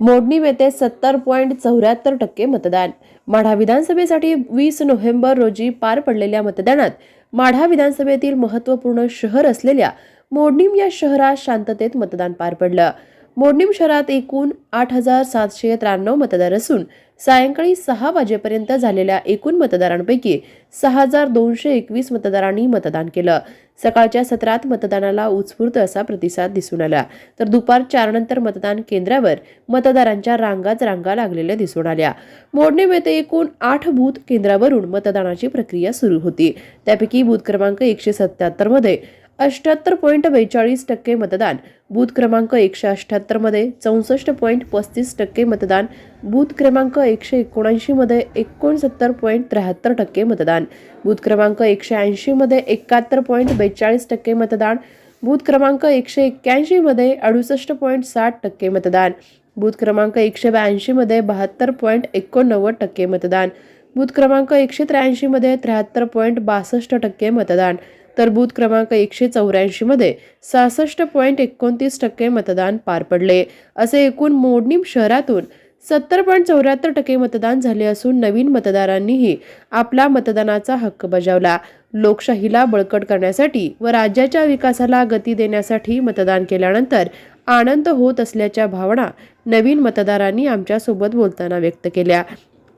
मोडणी येथे सत्तर पॉईंट चौऱ्याहत्तर टक्के मतदान. माढा विधानसभेसाठी वीस नोव्हेंबर रोजी पार पडलेल्या मतदानात माढा विधानसभेतील महत्त्वपूर्ण शहर असलेल्या मोडणीम या शहरात शांततेत मतदान पार पडलं. मोडणीम शहरात एकूण आठ हजार सातशे त्र्याण्णव मतदार असून सायंकाळी सहा वाजेपर्यंत झालेल्या एकूण मतदारांपैकी सहा हजार दोनशे एकवीस मतदारांनी मतदान केलं. सकाळच्या सत्रात मतदानाला उत्स्फूर्त असा प्रतिसाद दिसून आला. तर दुपार चार नंतर मतदान केंद्रावर मतदारांच्या रांगाच रांगा लागलेल्या दिसून आल्या. मोडणीम येथे एकूण आठ बूथ केंद्रावरून मतदानाची प्रक्रिया सुरू होती. त्यापैकी बूथ क्रमांक एकशे सत्याहत्तरमध्ये अष्ट्याहत्तर पॉईंट बेचाळीस टक्के मतदान. बूथ क्रमांक एकशे अठ्ठ्याहत्तरमध्ये चौसष्ट पॉईंट पस्तीस टक्के मतदान. बूथ क्रमांक एकशे एकोणऐंशीमध्ये एकोणसत्तर पॉईंट त्र्याहत्तर टक्के मतदान. बूथ क्रमांक एकशे ऐंशीमध्ये एकाहत्तर पॉईंट बेचाळीस टक्के मतदान. बूथ क्रमांक एकशे एक्क्याऐंशीमध्ये अडुसष्ट पॉईंट साठ टक्के मतदान. बूथ क्रमांक एकशे ब्याऐंशीमध्ये बहात्तर पॉईंट एकोणनव्वद टक्के मतदान. बूथ क्रमांक एकशे त्र्याऐंशीमध्ये त्र्याहत्तर पॉईंट बासष्ट टक्के मतदान. तर बूथ क्रमांक एकशे चौऱ्याऐंशी मध्ये सहासष्ट पॉईंट एकोणतीस टक्के मतदान पार पडले. असे एकूण मोडणीम शहरातून सत्तर पॉईंट चौऱ्याहत्तर टक्के मतदान झाले असून नवीन मतदारांनीही आपला मतदानाचा हक्क बजावला. लोकशाहीला बळकट करण्यासाठी व राज्याच्या विकासाला गती देण्यासाठी मतदान केल्यानंतर आनंद होत असल्याच्या भावना नवीन मतदारांनी आमच्यासोबत बोलताना व्यक्त केल्या.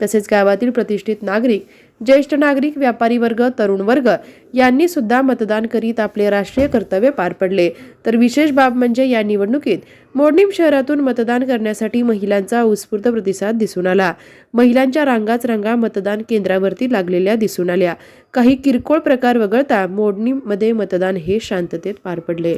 तसेच गावातील प्रतिष्ठित नागरिक ज्येष्ठ नागरिक व्यापारी वर्ग तरुण वर्ग यांनी सुद्धा मतदान करीत आपले राष्ट्रीय कर्तव्य पार पडले. तर विशेष बाब म्हणजे या निवडणुकीत मोडणीम शहरातून मतदान करण्यासाठी महिलांचा उत्स्फूर्त प्रतिसाद दिसून आला. महिलांच्या रांगाच रांगा मतदान केंद्रावरती लागलेल्या दिसून आल्या. काही किरकोळ प्रकार वगळता मोडणीमध्ये मतदान हे शांततेत पार पडले.